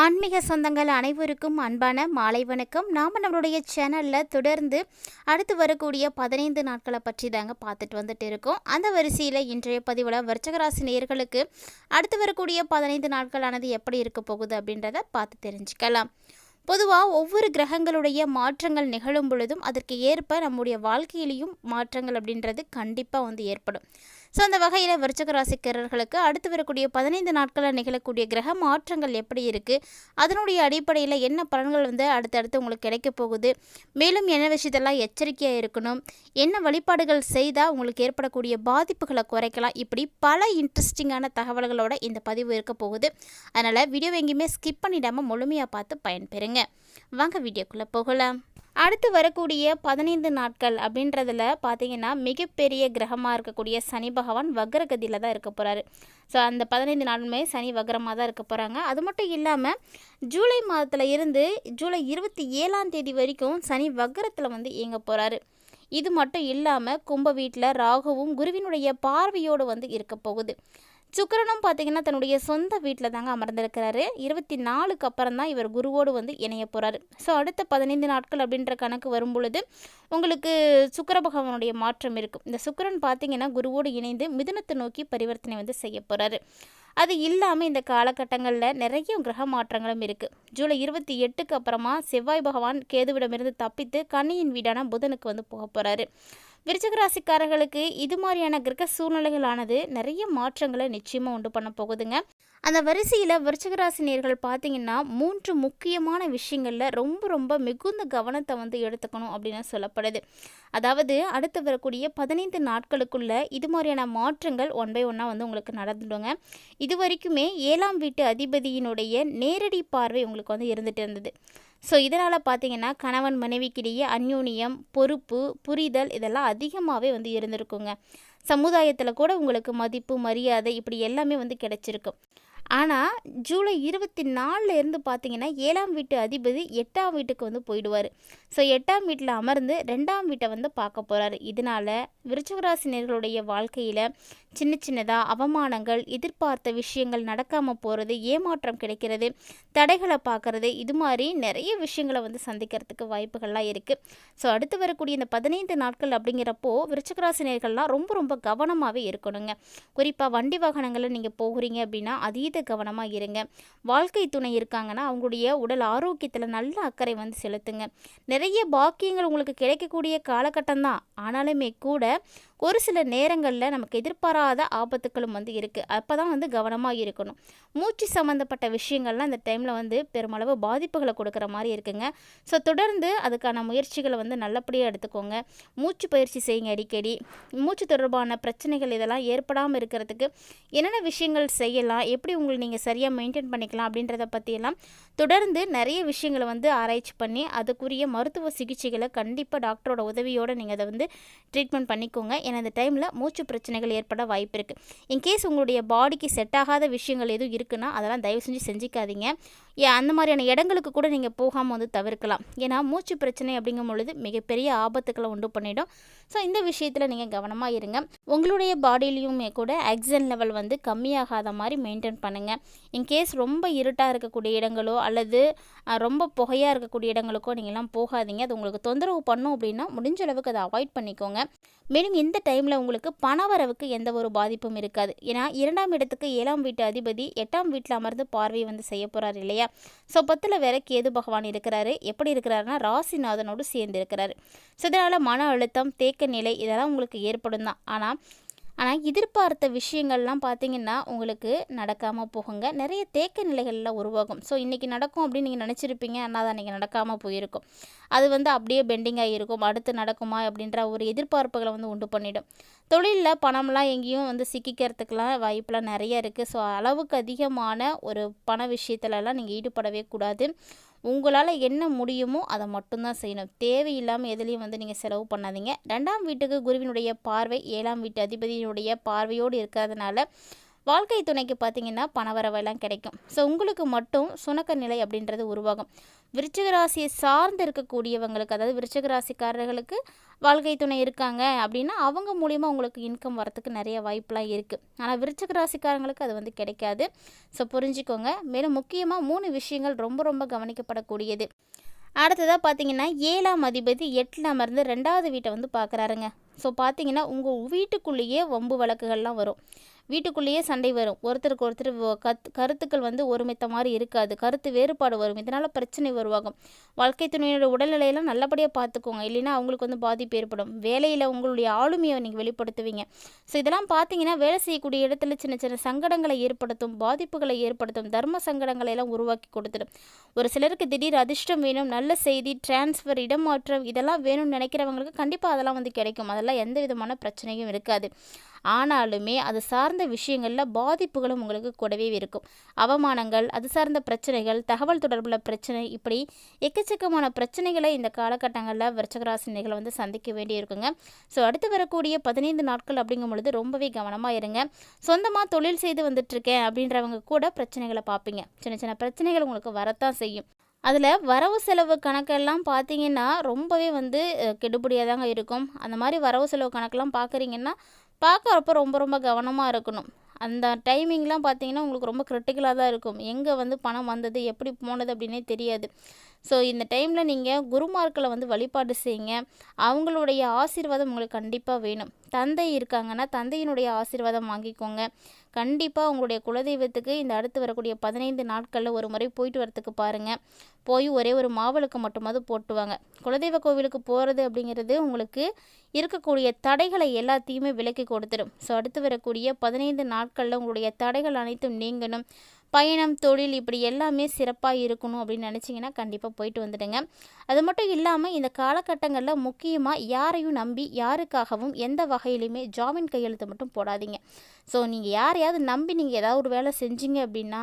ஆன்மீக சொந்தங்கள் அனைவருக்கும் அன்பான மாலை வணக்கம். நாம் நம்மளுடைய சேனலில் தொடர்ந்து அடுத்து வரக்கூடிய பதினைந்து நாட்களை பற்றி தாங்க பார்த்துட்டு வந்துட்டு இருக்கோம். அந்த வரிசையில் இன்றைய பதிவில் விருச்சகராசி நேயர்களுக்கு அடுத்து வரக்கூடிய பதினைந்து நாட்களானது எப்படி இருக்க போகுது அப்படின்றத பார்த்து தெரிஞ்சுக்கலாம். பொதுவாக ஒவ்வொரு கிரகங்களுடைய மாற்றங்கள் நிகழும் பொழுதும் அதற்கு ஏற்ப நம்முடைய வாழ்க்கையிலையும் மாற்றங்கள் அப்படின்றது கண்டிப்பாக வந்து ஏற்படும். ஸோ அந்த வகையில் விருச்சக ராசிக்காரர்களுக்கு அடுத்து வரக்கூடிய பதினைந்து நாட்களில் நிகழக்கூடிய கிரக மாற்றங்கள் எப்படி இருக்குது அதனுடைய அடிப்படையில் என்ன பலன்கள் வந்து அடுத்தடுத்து உங்களுக்கு கிடைக்க போகுது? மேலும் என்ன விஷயத்தெல்லாம் எச்சரிக்கையாக இருக்கணும்? என்ன வழிபாடுகள் செய்தால் உங்களுக்கு ஏற்படக்கூடிய பாதிப்புகளை குறைக்கலாம்? இப்படி பல இன்ட்ரெஸ்டிங்கான தகவல்களோட இந்த பதிவு இருக்க போகுது. அதனால் வீடியோ எங்கேயுமே ஸ்கிப் பண்ணிடாமல் முழுமையாக பார்த்து பயன்பெறுங்க. வாங்க வீடியோக்குள்ளே போகலாம். அடுத்து வரக்கூடிய பதினைந்து நாட்கள் அப்படின்றதுல பார்த்தீங்கன்னா மிகப்பெரிய கிரகமாக இருக்கக்கூடிய சனி பகவான் வக்ரகதியில் தான் இருக்க போகிறாரு ஸோ அந்த பதினைந்து நாளுமே சனி வக்ரமாக தான் இருக்க போகிறாங்க அது மட்டும் இல்லாமல் ஜூலை மாதத்தில் இருந்து ஜூலை இருபத்தி ஏழாம் தேதி வரைக்கும் சனி வக்ரத்தில் வந்து இயங்க போகிறாரு இது மட்டும் இல்லாமல் கும்ப வீட்டில் ராகுவும் குருவினுடைய பார்வையோடு வந்து இருக்க போகுது. சுக்கிரனும் பார்த்தீங்கன்னா தன்னுடைய சொந்த வீட்டில் தாங்க அமர்ந்திருக்கிறாரு. இருபத்தி நாலுக்கு அப்புறம் தான் இவர் குருவோடு வந்து இணைய போகிறாரு ஸோ அடுத்த பதினைந்து நாட்கள் அப்படின்ற கணக்கு வரும் பொழுது உங்களுக்கு சுக்கர பகவானுடைய மாற்றம் இருக்கும். இந்த சுக்கிரன் பார்த்தீங்கன்னா குருவோடு இணைந்து மிதுனத்தை நோக்கி பரிவர்த்தனை வந்து செய்ய போகிறாரு அது இல்லாமல் இந்த காலகட்டங்களில் நிறைய கிரக மாற்றங்களும் இருக்குது ஜூலை இருபத்தி எட்டுக்கு அப்புறமா செவ்வாய் பகவான் கேதுவிடமிருந்து தப்பித்து கனியின் வீடான புதனுக்கு வந்து போக போகிறாரு விருச்சகராசிக்காரர்களுக்கு இது மாதிரியான கிரக சூழ்நிலைகளானது நிறைய மாற்றங்களை நிச்சயமாக உண்டு பண்ண போகுதுங்க. அந்த வரிசையில் விருச்சகராசினியர்கள் பார்த்தீங்கன்னா மூன்று முக்கியமான விஷயங்களில் ரொம்ப ரொம்ப மிகுந்த கவனத்தை வந்து எடுத்துக்கணும் அப்படின்னு சொல்லப்படுது. அதாவது அடுத்து வரக்கூடிய பதினைந்து நாட்களுக்குள்ள இது மாதிரியான மாற்றங்கள் ஒன் பை ஒன்னாக வந்து உங்களுக்கு நடந்துடுங்க. இது வரைக்குமே ஏழாம் வீட்டு அதிபதியினுடைய நேரடி பார்வை உங்களுக்கு வந்து இருந்துகிட்டு இருந்தது. ஸோ இதனால் பார்த்தீங்கன்னா கணவன் மனைவிக்கிடையே அந்யோன்யம் பொறுப்பு புரிதல் இதெல்லாம் அதிகமாகவே வந்து இருந்திருக்குங்க. சமுதாயத்தில் கூட உங்களுக்கு மதிப்பு மரியாதை இப்படி எல்லாமே வந்து கிடைச்சிருக்கும் ஆனால் ஜூலை இருபத்தி நாலுலேருந்து இருந்து பார்த்தீங்கன்னா ஏழாம் வீட்டு அதிபதி எட்டாம் வீட்டுக்கு வந்து போயிடுவார். ஸோ எட்டாம் வீட்டில் அமர்ந்து ரெண்டாம் வீட்டை வந்து பார்க்க போகிறாரு இதனால் விருச்சகராசினியர்களுடைய வாழ்க்கையில் சின்ன சின்னதாக அவமானங்கள் எதிர்பார்த்த விஷயங்கள் நடக்காமல் போகிறது ஏமாற்றம் கிடைக்கிறது தடைகளை பார்க்குறது இது மாதிரி நிறைய விஷயங்களை வந்து சந்திக்கிறதுக்கு வாய்ப்புகள்லாம் இருக்குது ஸோ அடுத்து வரக்கூடிய இந்த பதினைந்து நாட்கள் அப்படிங்கிறப்போ விருச்சகராசினியர்கள்லாம் ரொம்ப ரொம்ப கவனமாகவே இருக்கணுங்க. குறிப்பாக வண்டி வாகனங்களில் நீங்கள் போகிறீங்க அப்படின்னா அதீத கவனமாக இருங்க. வாழ்க்கை துணை இருக்காங்கன்னா அவங்களுடைய உடல் ஆரோக்கியத்தில் நல்ல அக்கறை வந்து செலுத்துங்க. நிறைய பாக்கியங்கள் உங்களுக்கு கிடைக்கக்கூடிய காலகட்டம் தான். ஆனாலுமே கூட ஒரு சில நேரங்களில் நமக்கு எதிர்பாராத ஆபத்துக்களும் வந்து இருக்குது அப்போ தான் வந்து கவனமாக இருக்கணும். மூச்சு சம்மந்தப்பட்ட விஷயங்கள்லாம் இந்த டைமில் வந்து பெருமளவு பாதிப்புகளை கொடுக்குற மாதிரி இருக்குங்க. ஸோ தொடர்ந்து அதுக்கான முயற்சிகளை வந்து நல்லபடியாக எடுத்துக்கோங்க. மூச்சு பயிற்சி செய்யுங்க அடிக்கடி. மூச்சு தொடர்பான பிரச்சனைகள் இதெல்லாம் ஏற்படாமல் இருக்கிறதுக்கு என்னென்ன விஷயங்கள் செய்யலாம்? எப்படி உங்களை நீங்கள் சரியாக மெயின்டைன் பண்ணிக்கலாம்? அப்படின்றத பற்றியெல்லாம் தொடர்ந்து நிறைய விஷயங்களை வந்து ஆராய்ச்சி பண்ணி அதுக்குரிய மருத்துவ சிகிச்சைகளை கண்டிப்பாக டாக்டரோட உதவியோடு நீங்கள் அதை வந்து ட்ரீட்மெண்ட் பண்ணிக்கோங்க. ஏன்னா இந்த டைமில் மூச்சு பிரச்சனைகள் ஏற்பட வாய்ப்பு இருக்குது இன்கேஸ் உங்களுடைய பாடிக்கு செட் ஆகாத விஷயங்கள் எதுவும் இருக்குன்னா அதெல்லாம் தயவு செஞ்சு செஞ்சுக்காதீங்க. அந்த மாதிரியான இடங்களுக்கு கூட நீங்கள் போகாமல் வந்து தவிர்க்கலாம். ஏன்னா மூச்சு பிரச்சனை அப்படிங்கும் பொழுது மிகப்பெரிய ஆபத்துக்களை உண்டு பண்ணிடும். ஸோ இந்த விஷயத்தில் நீங்கள் கவனமாக இருங்க. உங்களுடைய பாடியிலையுமே கூட ஆக்சிஜன் லெவல் வந்து கம்மியாகாத மாதிரி மெயின்டைன் பண்ணுங்கள் இன்கேஸ் ரொம்ப இருட்டாக இருக்கக்கூடிய இடங்களோ அல்லது ரொம்ப புகையாக இருக்கக்கூடிய இடங்களுக்கோ நீங்கள்லாம் போகாதீங்க. அது உங்களுக்கு தொந்தரவு பண்ணும் அப்படின்னா முடிஞ்ச அளவுக்கு அதை அவாய்ட் பண்ணிக்கோங்க. மேலும் இந்த டைமில் உங்களுக்கு பணவரவுக்கு எந்த ஒரு பாதிப்பும் இருக்காது. ஏன்னா இரண்டாம் இடத்துக்கு ஏழாம் வீட்டு அதிபதி எட்டாம் வீட்டில் அமர்ந்து பார்வை வந்து செய்ய போகிறார் இல்லையா? ஸோ பத்தில் வேற கேது பகவான் இருக்கிறாரு. எப்படி இருக்கிறாருன்னா ராசிநாதனோடு சேர்ந்து இருக்கிறாரு ஸோ இதனால் மன அழுத்தம் தேக்க நிலை இதெல்லாம் உங்களுக்கு ஏற்படும் தான் ஆனால் ஆனால் எதிர்பார்த்த விஷயங்கள்லாம் பார்த்தீங்கன்னா உங்களுக்கு நடக்காமல் போகுங்க. நிறைய தேக்க நிலைகளில் உருவாகும். ஸோ இன்றைக்கி நடக்கும் அப்படின்னு நீங்கள் நினச்சிருப்பீங்க. ஆனால் அது அன்றைக்கி நடக்காமல் போயிருக்கும். அது வந்து அப்படியே பெண்டிங்காக இருக்கும். அடுத்து நடக்குமா அப்படின்ற ஒரு எதிர்பார்ப்புகளை வந்து உண்டு பண்ணிடும். தொழிலில் பணம்லாம் எங்கேயும் வந்து சிக்கிக்கிறதுக்கெலாம் வாய்ப்பெலாம் நிறைய இருக்குது ஸோ அளவுக்கு அதிகமான ஒரு பண விஷயத்துலலாம் நீங்கள் ஈடுபடவே கூடாது. உங்களால் என்ன முடியுமோ அதை மட்டும்தான் செய்யணும். தேவையில்லாமல் எதுலேயும் வந்து நீங்கள் செலவு பண்ணாதீங்க. ரெண்டாம் வீட்டுக்கு குருவினுடைய பார்வை ஏழாம் வீட்டு அதிபதியினுடைய பார்வையோடு இருக்கிறதுனால வாழ்க்கை துணைக்கு பார்த்தீங்கன்னா பணவரவெல்லாம் கிடைக்கும். ஸோ உங்களுக்கு மட்டும் சுணக்க நிலை அப்படின்றது உருவாகும். விருச்சிக ராசியை சார்ந்து இருக்கக்கூடியவங்களுக்கு அதாவது விருச்சிக ராசிக்காரர்களுக்கு வாழ்க்கை துணை இருக்காங்க அப்படின்னா அவங்க மூலிமா உங்களுக்கு இன்கம் வரத்துக்கு நிறைய வாய்ப்பெலாம் இருக்குது ஆனால் விருச்சிக ராசிக்காரங்களுக்கு அது வந்து கிடைக்காது. ஸோ புரிஞ்சுக்கோங்க. மேலும் முக்கியமாக மூணு விஷயங்கள் ரொம்ப ரொம்ப கவனிக்கப்படக்கூடியது. அடுத்ததாக பார்த்தீங்கன்னா ஏழாம் அதிபதி எட்டில் அமர்ந்து ரெண்டாவது வீட்டை வந்து பார்க்குறாருங்க. ஸோ பார்த்தீங்கன்னா உங்கள் வீட்டுக்குள்ளேயே வம்பு வழக்குகள்லாம் வரும். வீட்டுக்குள்ளேயே சண்டை வரும். ஒருத்தருக்கு ஒருத்தர் கத் கருத்துக்கள் வந்து ஒருமித்த மாதிரி இருக்காது. கருத்து வேறுபாடு வரும். இதனால் பிரச்சனை உருவாகும். வாழ்க்கை துணையோட உடல்நிலையெல்லாம் நல்லபடியாக பார்த்துக்கோங்க இல்லைன்னா அவங்களுக்கு வந்து பாதிப்பு ஏற்படும். வேலையில் உங்களுடைய ஆளுமையை நீங்கள் வெளிப்படுத்துவீங்க. ஸோ இதெல்லாம் பார்த்தீங்கன்னா வேலை செய்யக்கூடிய இடத்துல சின்ன சின்ன சங்கடங்களை ஏற்படுத்தும் பாதிப்புகளை ஏற்படுத்தும் தர்ம சங்கடங்களை எல்லாம் உருவாக்கி கொடுத்துடும். ஒரு சிலருக்கு திடீர் அதிர்ஷ்டம் வேணும் நல்ல செய்தி டிரான்ஸ்ஃபர் இடமாற்றம் இதெல்லாம் வேணும்னு நினைக்கிறவங்களுக்கு கண்டிப்பாக அதெல்லாம் வந்து கிடைக்கும். அதெல்லாம் எந்த விதமான பிரச்சனையும் இருக்காது. ஆனாலுமே அது சார்ந்த விஷயங்களில் பாதிப்புகளும் உங்களுக்கு கூடவே இருக்கும். அவமானங்கள் அது சார்ந்த பிரச்சனைகள் தகவல் தொடர்புள்ள பிரச்சனை இப்படி எக்கச்சக்கமான பிரச்சனைகளை இந்த காலகட்டங்களில் விருச்சகராசினிகளை வந்து சந்திக்க வேண்டியிருக்குங்க. ஸோ அடுத்து வரக்கூடிய பதினைந்து நாட்கள் அப்படிங்கும் பொழுது ரொம்பவே கவனமாக இருங்க. சொந்தமாக தொழில் செய்து வந்துட்டுருக்கேன் அப்படின்றவங்க கூட பிரச்சனைகளை பார்ப்பீங்க. சின்ன சின்ன பிரச்சனைகள் உங்களுக்கு வரத்தான் செய்யும். அதில் வரவு செலவு கணக்கெல்லாம் பார்த்தீங்கன்னா ரொம்பவே வந்து கெடுபடியாக தாங்க இருக்கும். அந்த மாதிரி வரவு செலவு கணக்கெல்லாம் பார்க்குறீங்கன்னா பார்க்குறப்ப ரொம்ப ரொம்ப கவனமாக இருக்கணும். அந்த டைமிங்லாம் பார்த்தீங்கன்னா உங்களுக்கு ரொம்ப கிரிட்டிக்கலாக தான் இருக்கும். எங்கே வந்து பணம் வந்தது எப்படி போனது அப்படின்னே தெரியாது. ஸோ இந்த டைமில் நீங்கள் குருமார்க்களை வந்து வழிபாடு செய்யுங்க. அவங்களுடைய ஆசீர்வாதம் உங்களுக்கு கண்டிப்பாக வேணும். தந்தை இருக்காங்கன்னா தந்தையினுடைய ஆசீர்வாதம் வாங்கிக்கோங்க. கண்டிப்பாக உங்களுடைய குலதெய்வத்துக்கு இந்த அடுத்து வரக்கூடிய பதினைந்து நாட்களில் ஒரு முறை போயிட்டு வரத்துக்கு பாருங்கள் போய் ஒரே ஒரு மாவளுக்கு மட்டுமாவது போட்டுவாங்க. குலதெய்வ கோவிலுக்கு போகிறது அப்படிங்கிறது உங்களுக்கு இருக்கக்கூடிய தடைகளை எல்லாத்தையுமே விலக்கி கொடுத்துடும் ஸோ அடுத்து வரக்கூடிய பதினைந்து நாட்களில் உங்களுடைய தடைகள் அனைத்தும் நீங்கணும். பயணம் தொழில் இப்படி எல்லாமே சிறப்பாக இருக்கணும் அப்படின்னு நினச்சிங்கன்னா கண்டிப்பாக போயிட்டு வந்துடுங்க. அது மட்டும் இல்லாமல் இந்த காலகட்டங்களில் முக்கியமாக யாரையும் நம்பி யாருக்காகவும் எந்த வகையிலையுமே ஜாமீன் கையெழுத்து மட்டும் போடாதீங்க. ஸோ நீங்கள் யாரையாவது நம்பி நீங்கள் ஏதாவது ஒரு வேலை செஞ்சீங்க அப்படின்னா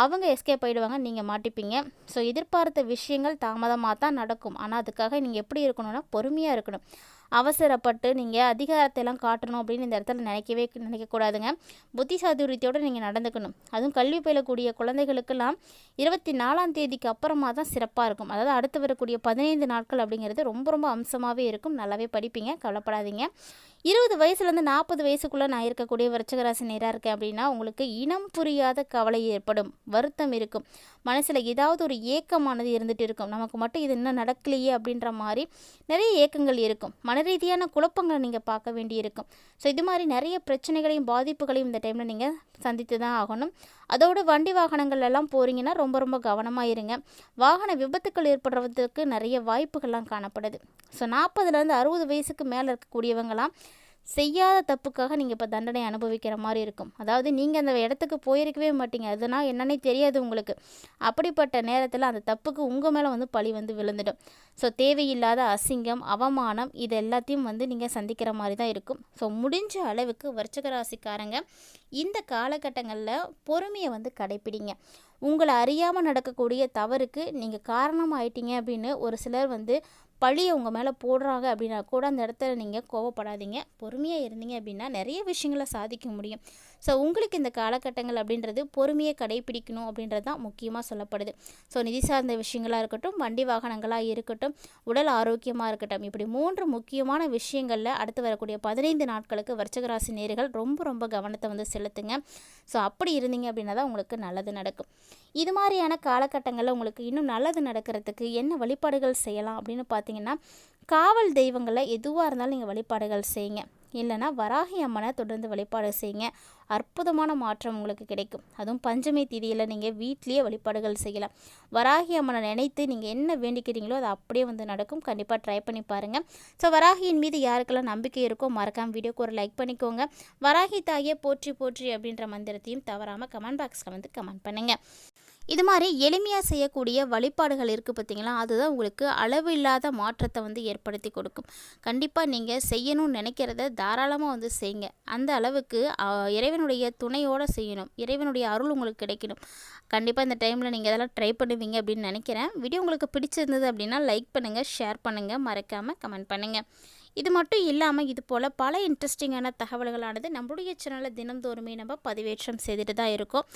அவங்க எஸ்கேப் ஆகிடுவாங்க நீங்கள் மாட்டிப்பீங்க. ஸோ எதிர்பார்த்த விஷயங்கள் தாமதமாக தான் நடக்கும். ஆனால் அதுக்காக நீங்கள் எப்படி இருக்கணும்னா பொறுமையாக இருக்கணும். அவசரப்பட்டு நீங்கள் அதிகாரத்தை எல்லாம் காட்டணும் அப்படின்னு இந்த இடத்துல நினைக்கவே நினைக்கக்கூடாதுங்க. புத்தி சாதுரியத்தோடு நீங்கள் நடந்துக்கணும். அதுவும் கல்வி பயிலக்கூடிய குழந்தைகளுக்கெல்லாம் இருபத்தி நாலாம் தேதிக்கு அப்புறமா தான் சிறப்பாக இருக்கும். அதாவது அடுத்து வரக்கூடிய பதினைந்து நாட்கள் அப்படிங்கிறது ரொம்ப ரொம்ப அம்சமாகவே இருக்கும். நல்லாவே படிப்பீங்க கவலைப்படாதீங்க. இருபது வயசுலேருந்து நாற்பது வயசுக்குள்ளே நான் இருக்கக்கூடிய விருச்சகராசி நேராக இருக்கேன் அப்படின்னா உங்களுக்கு இனம் புரியாத கவலை ஏற்படும் வருத்தம் இருக்கும். மனசில் ஏதாவது ஒரு ஏக்கமானது இருந்துகிட்டு இருக்கும். நமக்கு மட்டும் இது இன்னும் நடக்கலையே அப்படின்ற மாதிரி நிறைய ஏக்கங்கள் இருக்கும். மன ரீதியான குழப்பங்களை நீங்கள் பார்க்க வேண்டியிருக்கும் ஸோ இது மாதிரி நிறைய பிரச்சனைகளையும் பாதிப்புகளையும் இந்த டைமில் நீங்கள் சந்தித்து தான் ஆகணும். அதோட வண்டி வாகனங்கள் எல்லாம் போகிறீங்கன்னா ரொம்ப ரொம்ப கவனமாக இருங்க. வாகன விபத்துக்கள் ஏற்படுறதுக்கு நிறைய வாய்ப்புகள்லாம் காணப்படுது. ஸோ நாற்பதுலேருந்து அறுபது வயசுக்கு மேலே இருக்கக்கூடியவங்களாம் செய்யாத தப்புக்காக நீங்கள் இப்போ தண்டனை அனுபவிக்கிற மாதிரி இருக்கும். அதாவது நீங்கள் அந்த இடத்துக்கு போயிருக்கவே மாட்டீங்க. அதனால் என்னன்னே தெரியாது உங்களுக்கு. அப்படிப்பட்ட நேரத்தில் அந்த தப்புக்கு உங்கள் மேலே வந்து பழி வந்து விழுந்துடும். ஸோ தேவையில்லாத அசிங்கம் அவமானம் இது எல்லாத்தையும் வந்து நீங்கள் சந்திக்கிற மாதிரி தான் இருக்கும். ஸோ முடிஞ்ச அளவுக்கு வர்ச்சக ராசிக்காரங்க இந்த காலகட்டங்களில் பொறுமையை வந்து கடைப்பிடிங்க. உங்களை அறியாமல் நடக்கக்கூடிய தவறுக்கு நீங்கள் காரணமாயிட்டீங்க அப்படின்னு ஒரு சிலர் வந்து பழியை உங்கள் மேலே போடுறாங்க அப்படின்னா கூட அந்த இடத்துல நீங்கள் கோவப்படாதீங்க. பொறுமையாக இருந்தீங்க அப்படின்னா நிறைய விஷயங்களை சாதிக்க முடியும். ஸோ உங்களுக்கு இந்த காலகட்டங்கள் அப்படின்றது பொறுமையை கடைபிடிக்கணும் அப்படின்றது தான் முக்கியமாக சொல்லப்படுது. ஸோ நிதி சார்ந்த விஷயங்களாக இருக்கட்டும் வண்டி வாகனங்களாக இருக்கட்டும் உடல் ஆரோக்கியமாக இருக்கட்டும் இப்படி மூன்று முக்கியமான விஷயங்களில் அடுத்து வரக்கூடிய பதினைந்து நாட்களுக்கு வர்ச்சகராசி நேர்கள் ரொம்ப ரொம்ப கவனத்தை வந்து செலுத்துங்க. ஸோ அப்படி இருந்தீங்க அப்படின்னா தான் உங்களுக்கு நல்லது நடக்கும். இது மாதிரியான காலகட்டங்களில் உங்களுக்கு இன்னும் நல்லது நடக்கிறதுக்கு என்ன வழிபாடுகள் செய்யலாம் அப்படின்னு பார்த்தீங்கன்னா காவல் தெய்வங்களை எதுவாக இருந்தாலும் நீங்கள் வழிபாடுகள் செய்யுங்க. இல்லைன்னா வராகி அம்மனை தொடர்ந்து வழிபாடு செய்யுங்க. அற்புதமான மாற்றம் உங்களுக்கு கிடைக்கும். அதுவும் பஞ்சமி திதியில் நீங்கள் வீட்லேயே வழிபாடுகள் செய்யலாம். வராகி அம்மனை நினைத்து நீங்கள் என்ன வேண்டிக்கிறீங்களோ அது அப்படியே வந்து நடக்கும். கண்டிப்பாக ட்ரை பண்ணி பாருங்கள் ஸோ வராகியின் மீது யாருக்கெல்லாம் நம்பிக்கை இருக்கோ மறக்காமல் வீடியோக்கு ஒரு லைக் பண்ணிக்கோங்க. வராகி தாயே போற்றி போற்றி அப்படின்ற மந்திரத்தையும் தவறாமல் கமெண்ட் பாக்ஸில் வந்து கமெண்ட் பண்ணுங்கள் இது மாதிரி எளிமையாக செய்யக்கூடிய வழிபாடுகள் இருக்குது பார்த்தீங்களா? அதுதான் உங்களுக்கு அளவு இல்லாத மாற்றத்தை வந்து ஏற்படுத்தி கொடுக்கும். கண்டிப்பாக நீங்கள் செய்யணும்னு நினைக்கிறத தாராளமாக வந்து செய்யுங்க அந்த அளவுக்கு இறைவனுடைய துணையோடு செய்யணும். இறைவனுடைய அருள் உங்களுக்கு கிடைக்கணும். கண்டிப்பாக இந்த டைமில் நீங்கள் இதெல்லாம் ட்ரை பண்ணுவீங்க அப்படின்னு நினைக்கிறேன். வீடியோ உங்களுக்கு பிடிச்சிருந்தது அப்படின்னா லைக் பண்ணுங்கள் ஷேர் பண்ணுங்கள் மறக்காமல் கமெண்ட் பண்ணுங்கள் இது மட்டும் இல்லாமல் இது போல் பல இன்ட்ரெஸ்டிங்கான தகவல்களானது நம்மளுடைய சேனலில் தினந்தோறுமே நம்ம பதிவேற்றம் செய்துட்டு தான் இருக்கோம்.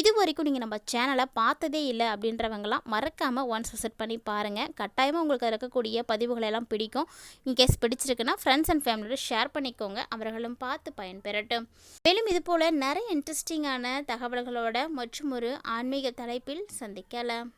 இது வரைக்கும் நீங்கள் நம்ம சேனலை பார்த்ததே இல்லை அப்படின்றவங்களாம் மறக்காமல் ஒன்ஸ் விசிட் பண்ணி பாருங்கள் கட்டாயமாக உங்களுக்கு இருக்கக்கூடிய பதிவுகளெல்லாம் பிடிக்கும். இன்கேஸ் பிடிச்சிருக்குன்னா ஃப்ரெண்ட்ஸ் அண்ட் ஃபேமிலியோட ஷேர் பண்ணிக்கோங்க. அவர்களும் பார்த்து பயன்பெறட்டும். மேலும் இது போல் நிறைய இன்ட்ரெஸ்டிங்கான தகவல்களோட மற்றும் ஒரு ஆன்மீக தலைப்பில் சந்திக்கலாம்.